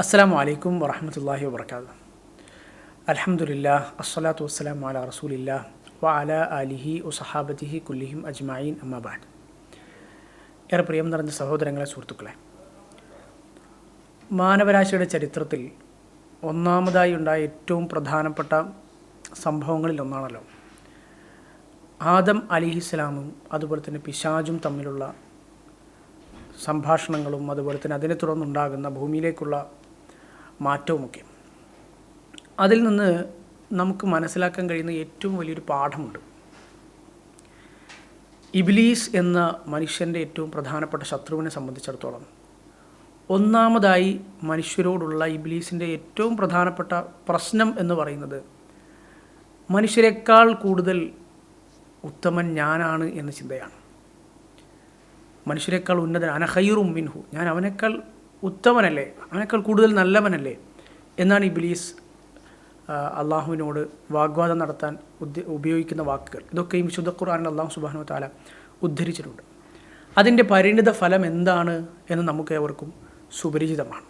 അസ്സാം വലൈക്കും വറഹമത്തല്ലാഹി വാബർക്കാത്തു അലഹമുല്ല അസ്സലാത്തു വസ്സലാം അല റസൂലില്ല വ അല അലിഹി ഉസഹാബത്തിഹി കുല്ലിഹിം അജ്മായിൻ അമ്മബാദ് ഏറെ പ്രിയം നിറഞ്ഞ സഹോദരങ്ങളെ സുഹൃത്തുക്കളെ മാനവരാശിയുടെ ചരിത്രത്തിൽ ഒന്നാമതായി ഉണ്ടായ ഏറ്റവും പ്രധാനപ്പെട്ട സംഭവങ്ങളിൽ ഒന്നാണല്ലോ. ആദം അലിഹിസ്ലാമും അതുപോലെ തന്നെ പിശാജും തമ്മിലുള്ള സംഭാഷണങ്ങളും അതുപോലെ തന്നെ അതിനെ തുടർന്നുണ്ടാകുന്ന ഭൂമിയിലേക്കുള്ള മാറ്റവുമൊക്കെ അതിൽ നിന്ന് നമുക്ക് മനസ്സിലാക്കാൻ കഴിയുന്ന ഏറ്റവും വലിയൊരു പാഠമുണ്ട്. ഇബിലീസ് എന്ന മനുഷ്യന്റെ ഏറ്റവും പ്രധാനപ്പെട്ട ശത്രുവിനെ സംബന്ധിച്ചിടത്തോളം ഒന്നാമതായി മനുഷ്യരോടുള്ള ഇബിലീസിന്റെ ഏറ്റവും പ്രധാനപ്പെട്ട പ്രശ്നം എന്ന് പറയുന്നത് മനുഷ്യരെക്കാൾ കൂടുതൽ ഉത്തമൻ ഞാനാണ് എന്ന ചിന്തയാണ്. മനുഷ്യരെക്കാൾ ഉന്നതൻ അനഹൈറും മിൻഹു. ഞാൻ അവനേക്കാൾ ഉത്തമനല്ലേ? അവനേക്കാൾ കൂടുതൽ നല്ലവനല്ലേ? എന്നാണ് ഇബിലീസ് അള്ളാഹുവിനോട് വാഗ്വാദം നടത്താൻ ഉപയോഗിക്കുന്ന വാക്കുകൾ. ഇതൊക്കെ ഈ വിശുദ്ധ ഖുർആാനിൽ അള്ളാഹു സുബാനു താല ഉദ്ധരിച്ചിട്ടുണ്ട്. അതിന്റെ പരിണിത ഫലം എന്താണ് എന്ന് നമുക്ക് ഏവർക്കും സുപരിചിതമാണ്.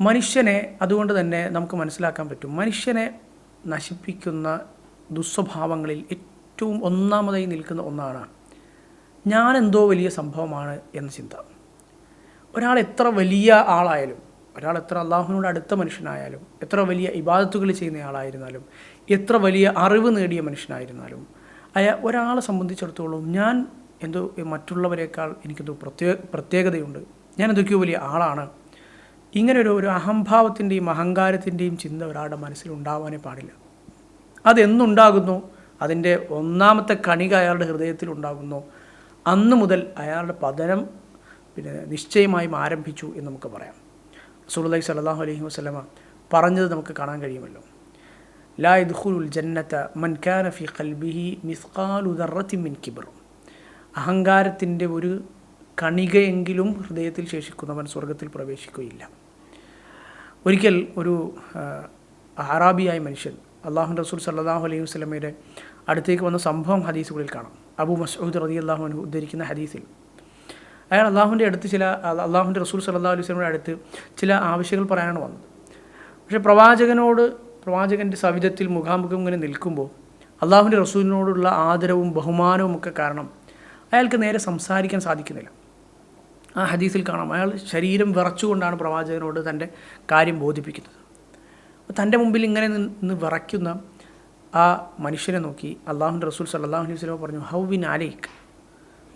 മനുഷ്യനെ അതുകൊണ്ട് തന്നെ നമുക്ക് മനസ്സിലാക്കാൻ പറ്റും. മനുഷ്യനെ നശിപ്പിക്കുന്ന ദുസ്വഭാവങ്ങളിൽ ഏറ്റവും ഒന്നാമതായി നിൽക്കുന്ന ഒന്നാണ് ഞാൻ എന്തോ വലിയ സംഭവമാണ് എന്ന ചിന്ത. ഒരാൾ എത്ര വലിയ ആളായാലും ഒരാൾ എത്ര അള്ളാഹുവിനോട് അടുത്ത മനുഷ്യനായാലും എത്ര വലിയ ഇബാദത്തുകൾ ചെയ്യുന്ന ആളായിരുന്നാലും എത്ര വലിയ അറിവ് നേടിയ മനുഷ്യനായിരുന്നാലും അയാ ഒരാളെ സംബന്ധിച്ചിടത്തോളം ഞാൻ എന്തോ മറ്റുള്ളവരെക്കാൾ എനിക്കെന്തോ പ്രത്യേക പ്രത്യേകതയുണ്ട്. ഞാൻ എന്തൊക്കെയോ വലിയ ആളാണ്. ഇങ്ങനെ ഒരു ഒരു അഹംഭാവത്തിന്റെയും അഹങ്കാരത്തിന്റെയും ചിന്ത ഒരാളുടെ മനസ്സിൽ ഉണ്ടാവാനേ പാടില്ല. അതെന്നുണ്ടാകുന്നു അതിന്റെ ഒന്നാമത്തെ കണിക അയാളുടെ ഹൃദയത്തിൽ ഉണ്ടാകുന്നു. അന്ന് മുതൽ അയാളുടെ പതനം പിന്നെ നിശ്ചയമായും ആരംഭിച്ചു എന്ന് നമുക്ക് പറയാം. സുലുല്ലാഹി സലാഹു അലൈഹി വസ്ലമ പറഞ്ഞത് നമുക്ക് കാണാൻ കഴിയുമല്ലോ. ലാ ഇദ്ഖുലുൽ ജന്നത്ത മൻ കാന ഫി ഖൽബിഹി മിസ്ഖാലു ദർറത്തിൻ മിൻ കിബർ. അഹങ്കാരത്തിന്റെ ഒരു കണികയെങ്കിലും ഹൃദയത്തിൽ ശേഷിക്കുന്നവൻ സ്വർഗത്തിൽ പ്രവേശിക്കുകയില്ല. ഒരിക്കൽ ഒരു അറാബിയായ മനുഷ്യൻ അള്ളാഹു റസൂൽ സല്ലാഹു അലൈഹി വസ്ലമയുടെ അടുത്തേക്ക് വന്ന സംഭവം ഹദീസുകളിൽ കാണാം. അബു മസ്ഊദ് റതി അള്ളാഹു ഉദ്ധരിക്കുന്ന ഹദീസിൽ അയാൾ അള്ളാഹുവിന്റെ അടുത്ത് ചില അള്ളാഹുവിന്റെ റസൂൽ സല്ലാ അലൈഹി സ്വലമിയുടെ അടുത്ത് ചില ആവശ്യങ്ങൾ പറയാനാണ് വന്നത്. പക്ഷേ പ്രവാചകനോട് പ്രവാചകന്റെ സവിധത്തിൽ മുഖാമുഖം ഇങ്ങനെ നിൽക്കുമ്പോൾ അള്ളാഹുവിന്റെ റസൂലിനോടുള്ള ആദരവും ബഹുമാനവും ഒക്കെ കാരണം അയാൾക്ക് നേരെ സംസാരിക്കാൻ സാധിക്കുന്നില്ല. ആ ഹദീസിൽ കാണാം അയാൾ ശരീരം വിറച്ചുകൊണ്ടാണ് പ്രവാചകനോട് തന്റെ കാര്യം ബോധിപ്പിക്കുന്നത്. തന്റെ മുമ്പിൽ ഇങ്ങനെ നിന്ന് വിറയ്ക്കുന്ന ആ മനുഷ്യനെ നോക്കി അള്ളാഹുന്റെ റസൂൽ സല്ലാഹു അലൈഹി വസ്ലമ പറഞ്ഞു ഹൗ വിൻ ആലേക്ക്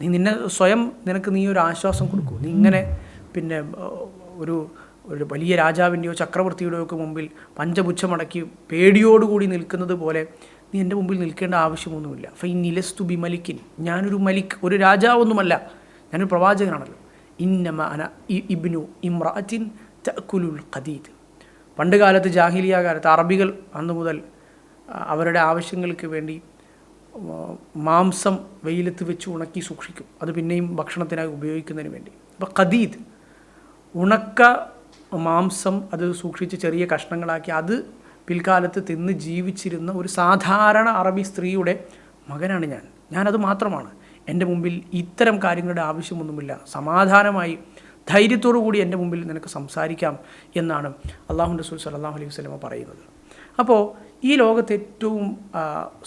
നീ നിന്നെ സ്വയം നിനക്ക് നീ ഒരു ആശ്വാസം കൊടുക്കൂ. നീ ഇങ്ങനെ പിന്നെ ഒരു ഒരു വലിയ രാജാവിന്റെയോ ചക്രവർത്തിയുടെയോ ഒക്കെ മുമ്പിൽ പഞ്ചപുച്ഛമടക്കി പേടിയോടുകൂടി നിൽക്കുന്നത് പോലെ നീ എന്റെ മുമ്പിൽ നിൽക്കേണ്ട ആവശ്യമൊന്നുമില്ല. ഫൈ നിലസ്തു ബി മലിക്കിൻ. ഞാനൊരു മലിക് ഒരു രാജാവൊന്നുമല്ല. ഞാനൊരു പ്രവാചകനാണല്ലോ. ഇന്നമ അന ഇബ്നു ഇമ്രാറ്റിൻ തക്കുലുൽ ഖദീദ്. പണ്ട് കാലത്ത് ജാഹിലിയ കാലത്ത് അറബികൾ അന്നു മുതൽ അവരുടെ ആവശ്യങ്ങൾക്ക് വേണ്ടി മാംസം വെയിലത്ത് വെച്ച് ഉണക്കി സൂക്ഷിക്കും. അത് പിന്നെയും ഭക്ഷണത്തിനായി ഉപയോഗിക്കുന്നതിന് വേണ്ടി. അപ്പോൾ ഖദീദ് ഉണക്ക മാംസം അത് സൂക്ഷിച്ച് ചെറിയ കഷ്ണങ്ങളാക്കി അത് പിൽക്കാലത്ത് തിന്ന് ജീവിച്ചിരുന്ന ഒരു സാധാരണ അറബി സ്ത്രീയുടെ മകനാണ് ഞാൻ. ഞാനത് മാത്രമാണ്. എന്റെ മുമ്പിൽ ഇത്തരം കാര്യങ്ങളുടെ ആവശ്യമൊന്നുമില്ല. സമാധാനമായി ധൈര്യത്തോടു കൂടി എന്റെ മുമ്പിൽ നിനക്ക് സംസാരിക്കാം എന്നാണ് അള്ളാഹു റസൂൽ സല്ലാഹു അലൈഹി വസ്ലമ പറയുന്നത്. അപ്പോൾ ഈ ലോകത്തെ ഏറ്റവും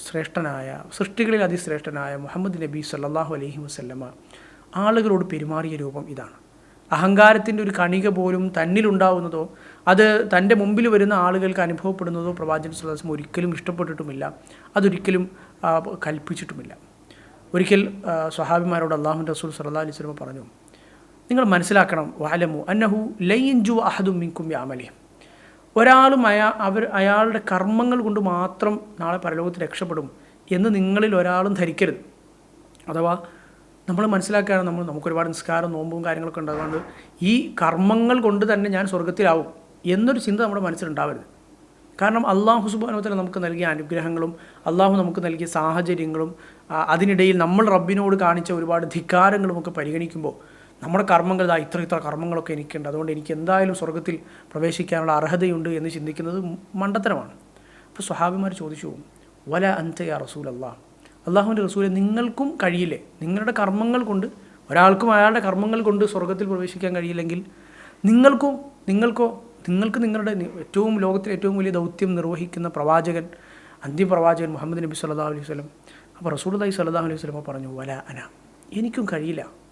ശ്രേഷ്ഠനായ സൃഷ്ടികളിൽ അതിശ്രേഷ്ഠനായ മുഹമ്മദ് നബി സല്ലാഹു അലൈഹി വസ്ല്ലമ ആളുകളോട് പെരുമാറിയ രൂപം ഇതാണ്. അഹങ്കാരത്തിന്റെ ഒരു കണിക പോലും തന്നിലുണ്ടാവുന്നതോ അത് തന്റെ മുമ്പിൽ വരുന്ന ആളുകൾക്ക് അനുഭവപ്പെടുന്നതോ പ്രവാചകൻ സുല്ലാസ്ലം ഒരിക്കലും ഇഷ്ടപ്പെട്ടിട്ടുമില്ല. അതൊരിക്കലും കൽപ്പിച്ചിട്ടുമില്ല. ഒരിക്കൽ സ്വഹാബിമാരോട് അള്ളാഹു റസൂൽ സല്ലാ അലൈഹി പറഞ്ഞു നിങ്ങൾ മനസ്സിലാക്കണം വാലമു അന്നഹു ലൈൻജു അഹദും മിങ്കും യാമലി ഒരാളും അയാ അവർ അയാളുടെ കർമ്മങ്ങൾ കൊണ്ട് മാത്രം നാളെ പരലോകത്ത് രക്ഷപ്പെടും എന്ന് നിങ്ങളിൽ ഒരാളും ധരിക്കരുത്. അഥവാ നമ്മൾ മനസ്സിലാക്കുകയാണ് നമ്മൾ നമുക്കൊരുപാട് നിസ്കാരം നോമ്പും കാര്യങ്ങളൊക്കെ ഉണ്ട് അതുകൊണ്ട് ഈ കർമ്മങ്ങൾ കൊണ്ട് തന്നെ ഞാൻ സ്വർഗത്തിലാവും എന്നൊരു ചിന്ത നമ്മുടെ മനസ്സിലുണ്ടാവരുത് കാരണം അള്ളാഹു സുബാനുത്തല നമുക്ക് നൽകിയ അനുഗ്രഹങ്ങളും അള്ളാഹു നമുക്ക് നൽകിയ സാഹചര്യങ്ങളും അതിനിടയിൽ നമ്മൾ റബ്ബിനോട് കാണിച്ച ഒരുപാട് ധിക്കാരങ്ങളും ഒക്കെ പരിഗണിക്കുമ്പോൾ നമ്മുടെ കർമ്മങ്ങൾ ഇതാ ഇത്ര ഇത്ര കർമ്മങ്ങളൊക്കെ എനിക്കുണ്ട്. അതുകൊണ്ട് എനിക്ക് എന്തായാലും സ്വർഗത്തിൽ പ്രവേശിക്കാനുള്ള അർഹതയുണ്ട് എന്ന് ചിന്തിക്കുന്നത് മണ്ടത്തരമാണ്. അപ്പോൾ സ്വഹാബിമാർ ചോദിച്ചു വല അന്ത യാ റസൂൽ അള്ളാഹ് അള്ളാഹുവിന്റെ റസൂലെ നിങ്ങൾക്കും കഴിയില്ലേ? നിങ്ങളുടെ കർമ്മങ്ങൾ കൊണ്ട് ഒരാൾക്കും അയാളുടെ കർമ്മങ്ങൾ കൊണ്ട് സ്വർഗത്തിൽ പ്രവേശിക്കാൻ കഴിയില്ലെങ്കിൽ നിങ്ങൾക്കോ നിങ്ങൾക്കോ നിങ്ങൾക്ക് നിങ്ങളുടെ ഏറ്റവും ലോകത്തിലെ ഏറ്റവും വലിയ ദൗത്യം നിർവഹിക്കുന്ന പ്രവാചകൻ അന്ത്യപ്രവാചകൻ മുഹമ്മദ് നബി സല്ലാ അലൈഹി വസല്ലം. അപ്പോൾ റസൂൽ റസൂലുള്ളാഹി സല്ലാ അലൈഹി വസല്ലം പറഞ്ഞു വല അന. എനിക്കും കഴിയില്ല.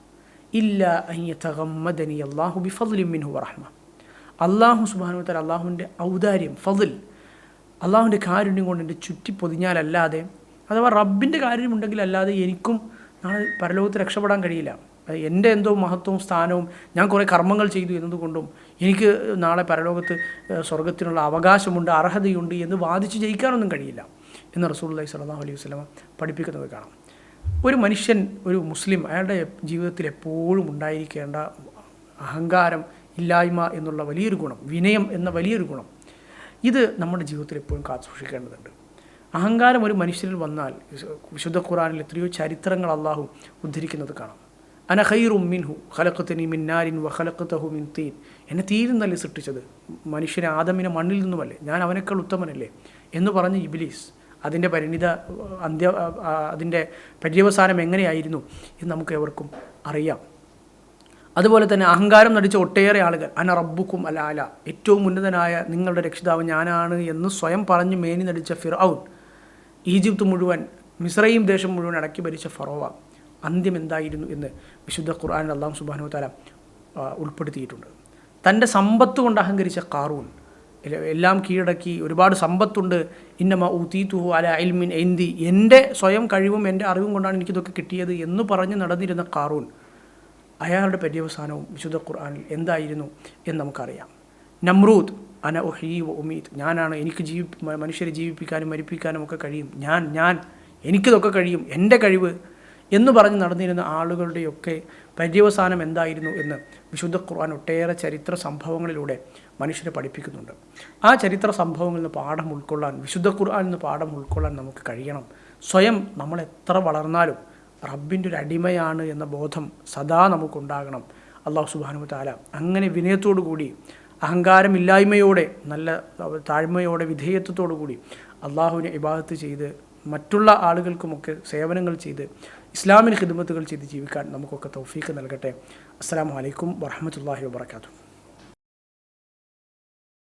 ഇല്ല അയ്യത്തഗമ്മദനി അള്ളാഹു ബിഫദ്ലിൻ മിൻഹു വറഹ്മ അള്ളാഹു സുബ്ഹാനഹു തല അള്ളാഹുവിന്റെ ഔദാര്യം ഫതിൽ അള്ളാഹുവിന്റെ കാരുണ്യം കൊണ്ട് എന്റെ ചുറ്റി പൊതിഞ്ഞാലല്ലാതെ അഥവാ റബ്ബിന്റെ കാരുണ്യമുണ്ടെങ്കിൽ അല്ലാതെ എനിക്കും നാളെ പരലോകത്ത് രക്ഷപ്പെടാൻ കഴിയില്ല. എന്റെ എന്തോ മഹത്വവും സ്ഥാനവും ഞാൻ കുറേ കർമ്മങ്ങൾ ചെയ്തു എന്നതുകൊണ്ടും എനിക്ക് നാളെ പരലോകത്ത് സ്വർഗത്തിനുള്ള അവകാശമുണ്ട് അർഹതയുണ്ട് എന്ന് വാദിച്ച് ജയിക്കാനൊന്നും കഴിയില്ല. എന്ന് റസൂലുള്ളാഹി സ്വലാഹു അലൈഹി വസ്ലമ പഠിപ്പിക്കുന്നത് കാണാം. ഒരു മനുഷ്യൻ ഒരു മുസ്ലിം അയാളുടെ ജീവിതത്തിൽ എപ്പോഴും ഉണ്ടായിരിക്കേണ്ട അഹങ്കാരം ഇല്ലായ്മ എന്നുള്ള വലിയൊരു ഗുണം വിനയം എന്ന വലിയൊരു ഗുണം. ഇത് നമ്മുടെ ജീവിതത്തിൽ എപ്പോഴും കാത്തു സൂക്ഷിക്കേണ്ടതുണ്ട്. അഹങ്കാരം ഒരു മനുഷ്യനിൽ വന്നാൽ വിശുദ്ധ ഖുറാനിൽ എത്രയോ ചരിത്രങ്ങൾ അള്ളാഹു ഉദ്ധരിക്കുന്നത് കാണാം. അന ഖൈറും മിൻഹു മിൻ മിന്നാരിൻ വ ഖലഖത്തഹു മിൻ തീൻ. എന്നെ തീരുന്നല്ലേ നല്ല സൃഷ്ടിച്ചത്? മനുഷ്യനെ ആദമിനെ മണ്ണിൽ നിന്നുമല്ലേ? ഞാൻ അവനേക്കാൾ ഉത്തമനല്ലേ? എന്ന് പറഞ്ഞ് ഇബിലീസ് അതിന്റെ പരിണിത അന്ത്യ അതിന്റെ പര്യവസാനം എങ്ങനെയായിരുന്നു എന്ന് നമുക്ക് എവർക്കും അറിയാം. അതുപോലെ തന്നെ അഹങ്കാരം നടിച്ച ഒട്ടേറെ ആളുകൾ അന റബ്ബുക്കും അല അല ഏറ്റവും ഉന്നതനായ നിങ്ങളുടെ രക്ഷിതാവ് ഞാനാണ് എന്ന് സ്വയം പറഞ്ഞ് മേനി നടിച്ച ഫിറൌൻ ഈജിപ്ത് മുഴുവൻ മിസ്രൈം ദേശം മുഴുവൻ അടക്കി ഭരിച്ച ഫറോവ അന്ത്യം എന്തായിരുന്നു എന്ന് വിശുദ്ധ ഖുർആാനിൽ അള്ളാഹു സുബാനു താല ഉൾപ്പെടുത്തിയിട്ടുണ്ട്. തന്റെ സമ്പത്ത് കൊണ്ട് അഹങ്കരിച്ച കാറൂൺ എല്ല- കീഴടക്കി ഒരുപാട് സമ്പത്തുണ്ട്. ഇന്നമ ഊത്തീത്തുഹു അല അൽമിൻ എന്തി എന്റെ സ്വയം കഴിവും എന്റെ അറിവും കൊണ്ടാണ് എനിക്കിതൊക്കെ കിട്ടിയത് എന്ന് പറഞ്ഞ് നടന്നിരുന്ന കാറൂൺ അയാളുടെ പര്യവസാനവും വിശുദ്ധ ഖുർആാനിൽ എന്തായിരുന്നു എന്ന് നമുക്കറിയാം. നമ്രൂദ് അന ഒഹീ വ ഉമീദ്. ഞാനാണ് എനിക്ക് ജീവി മനുഷ്യരെ ജീവിപ്പിക്കാനും മരിപ്പിക്കാനും ഒക്കെ കഴിയും. ഞാൻ ഞാൻ എനിക്കിതൊക്കെ കഴിയും. എന്റെ കഴിവ് എന്ന് പറഞ്ഞ് നടന്നിരുന്ന ആളുകളുടെയൊക്കെ പര്യവസാനം എന്തായിരുന്നു എന്ന് വിശുദ്ധ ഖുർആൻ ഒട്ടേറെ ചരിത്ര സംഭവങ്ങളിലൂടെ മനുഷ്യരെ പഠിപ്പിക്കുന്നുണ്ട്. ആ ചരിത്ര സംഭവങ്ങളിൽ നിന്ന് പാഠം ഉൾക്കൊള്ളാൻ വിശുദ്ധ ഖുർആനിൽ നിന്ന് പാഠം ഉൾക്കൊള്ളാൻ നമുക്ക് കഴിയണം. സ്വയം നമ്മൾ എത്ര വളർന്നാലും റബ്ബിന്റെ ഒരു അടിമയാണ് എന്ന ബോധം സദാ നമുക്കുണ്ടാകണം. അള്ളാഹു സുബാനു താല അങ്ങനെ വിനയത്തോടു കൂടി അഹങ്കാരമില്ലായ്മയോടെ നല്ല താഴ്മയോടെ വിധേയത്വത്തോടു കൂടി അള്ളാഹുവിനെ ഇബാദത്ത് ചെയ്ത് മറ്റുള്ള ആളുകൾക്കുമൊക്കെ സേവനങ്ങൾ ചെയ്ത് ഇസ്ലാമിന് ഹിദ്മത്തുകൾ ചെയ്ത് ജീവിക്കാൻ നമുക്കൊക്കെ തൗഫീക്ക് നൽകട്ടെ. അസ്സാം വലൈക്കും വറഹമത്തല്ലാഹി വാബർക്കാത്തു